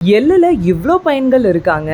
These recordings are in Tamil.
எள்ளுல இவ்ளோ பயன்கள் இருக்காங்க?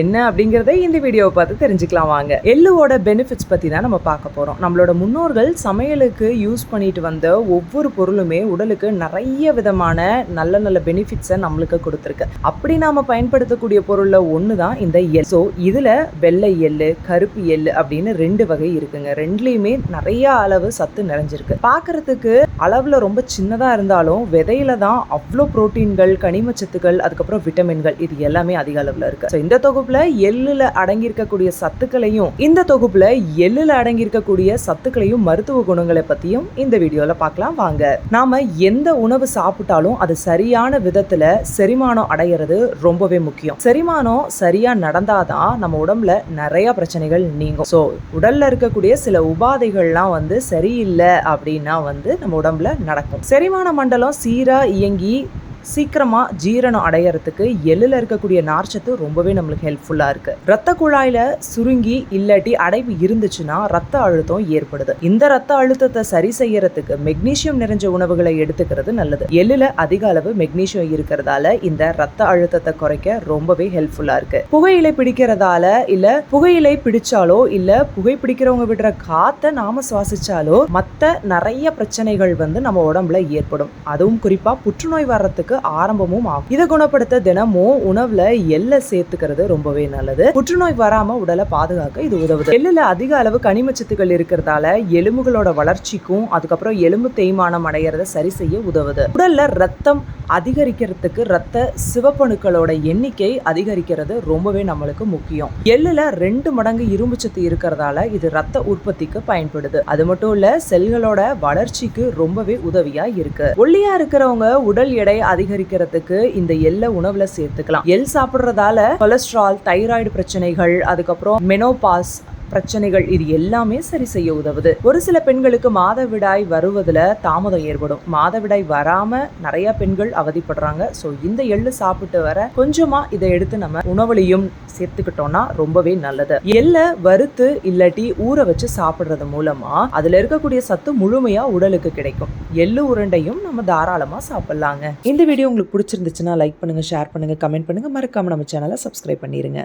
என்ன அப்படிங்கிறத இந்த வீடியோவை பார்த்து தெரிஞ்சுக்கலாம் வாங்க. எள்ளுவோட பெனிஃபிட்ஸ் பற்றி தான் நம்ம பார்க்க போகிறோம் நம்மளோட முன்னோர்கள் சமையலுக்கு யூஸ் பண்ணிட்டு வந்த ஒவ்வொரு பொருளுமே உடலுக்கு நிறைய விதமான நல்ல நல்ல பெனிஃபிட்ஸை நம்மளுக்கு கொடுத்துருக்கு. அப்படி நாம் பயன்படுத்தக்கூடிய பொருளில் ஒன்று தான் இந்த எல் ஸோ இதில் வெள்ளை எள்ளு கருப்பு எள்ளு அப்படின்னு ரெண்டு வகை இருக்குங்க. ரெண்டுலேயுமே நிறைய அளவு சத்து நிறைஞ்சிருக்கு. பார்க்கறதுக்கு அளவில் ரொம்ப சின்னதாக இருந்தாலும் விதையில தான் அவ்வளோ புரோட்டீன்கள் கனிமச்சத்துக்கள் அதுக்கப்புறம் விட்டமின்கள் இது எல்லாமே அதிக அளவில் இருக்குது ஸோ இந்த தொகுப்புல எள்ளுல அடங்கியிருக்கக்கூடிய சத்துக்களையும் இந்த தொகுப்புல எள்ளுல அடங்கியிருக்கக்கூடிய சத்துக்களையும் மருத்துவ குணங்களை பத்தியும் இந்த வீடியோல பார்க்கலாம். வாங்க. நாம எந்த உணவு சாப்பிட்டாலும் அது சரியான விதத்துல செரிமானம் அடையிறது ரொம்பவே முக்கியம். செரிமானம் சரியா நடந்தாதான் நம்ம உடம்புல நிறைய பிரச்சனைகள் நீங்கும். ஸோ உடல்ல இருக்கக்கூடிய சில உபாதைகள்லாம் வந்து சரியில்லை அப்படின்னா வந்து நம்ம உடம்புல நடக்கும். செரிமான மண்டலம் சீரா இயங்கி சீக்கிரமாக ஜீரணம் அடையறதுக்கு எள்ளில் இருக்கக்கூடிய நார்ச்சத்து ரொம்பவே நம்மளுக்கு ஹெல்ப்ஃபுல்லாக இருக்குது ரத்த குழாயில் சுருங்கி இல்லாட்டி அடைப்பு இருந்துச்சுன்னா ரத்த அழுத்தம் ஏற்படுது. இந்த ரத்த அழுத்தத்தை சரி செய்யறதுக்கு மெக்னீஷியம் நிறைஞ்ச உணவுகளை எடுத்துக்கிறது நல்லது. எள்ளில் அதிக அளவு மெக்னீஷியம் இருக்கிறதால இந்த ரத்த அழுத்தத்தை குறைக்க ரொம்பவே ஹெல்ப்ஃபுல்லாக இருக்கு. புகையிலை பிடிக்கிறதால இல்ல புகையிலை பிடிச்சாலோ இல்ல புகை பிடிக்கிறவங்க விடுற காத்தை நாம சுவாசிச்சாலோ மற்ற நிறைய பிரச்சனைகள் வந்து நம்ம உடம்புல ஏற்படும். அதுவும் குறிப்பா புற்றுநோய் வர்றதுக்கு ஆரம்பமும் ஆகும். இதை குணப்படுத்த தினமும் உணவுல எள்ளை சேர்த்துக்கிறது ரொம்பவே நல்லது. புற்றுநோய் வராம உடலை பாதுகாக்க இது உதவுது. எள்ளுல அதிக அளவு கனிமச்சத்துக்கள் இருக்கிறதால எலும்புகளோட வளர்ச்சிக்கும் அதுக்கப்புறம் எலும்பு தேய்மானம் அடையறத சரி செய்ய உதவுது. உடல்ல ரத்தம் அதிகரிக்கிறதுக்கு ரத்த சிவப்பணுக்களோட எண்ணிக்கை அதிகரிக்கிறது ரொம்பவே நம்மளுக்கு முக்கியம். எள்ளுல ரெண்டு மடங்கு இரும்பு சத்து இருக்கிறதால இது ரத்த உற்பத்திக்கு பயன்படுது. அது மட்டும் இல்ல செல்களோட வளர்ச்சிக்கு ரொம்பவே உதவியா இருக்கு. ஒல்லியா இருக்கிறவங்க உடல் எடை அதிகரிக்கிறதுக்கு இந்த எள்ள உணவுல சேர்த்துக்கலாம். எள் சாப்பிடுறதால கொலஸ்ட்ரால் தைராய்டு பிரச்சனைகள் அதுக்கப்புறம் மெனோபாஸ் பிரச்சனைகள் இது எல்லாமே சரி செய்ய உதவுது. ஒரு சில பெண்களுக்கு மாதவிடாய் வருவதுல தாமதம் ஏற்படும். மாதவிடாய் வராம நிறைய பெண்கள் அவதிப்படுறாங்க. ஸோ இந்த எள்ளு சாப்பிட்டு வர கொஞ்சமா இதை எடுத்து நம்ம உணவுலையும் சேர்த்துக்கிட்டோம்னா ரொம்பவே நல்லது. எள்ளை வறுத்து இல்லாட்டி ஊற வச்சு சாப்பிடுறது மூலமா அதுல இருக்கக்கூடிய சத்து முழுமையா உடலுக்கு கிடைக்கும். எள்ளு உருண்டையும் நம்ம தாராளமா சாப்பிடலாங்க. இந்த வீடியோ உங்களுக்கு பிடிச்சிருந்துச்சுன்னா லைக் பண்ணுங்க ஷேர் பண்ணுங்க கமெண்ட் பண்ணுங்க. மறக்காம நம்ம சேனலை சப்ஸ்கிரைப் பண்ணிருங்க.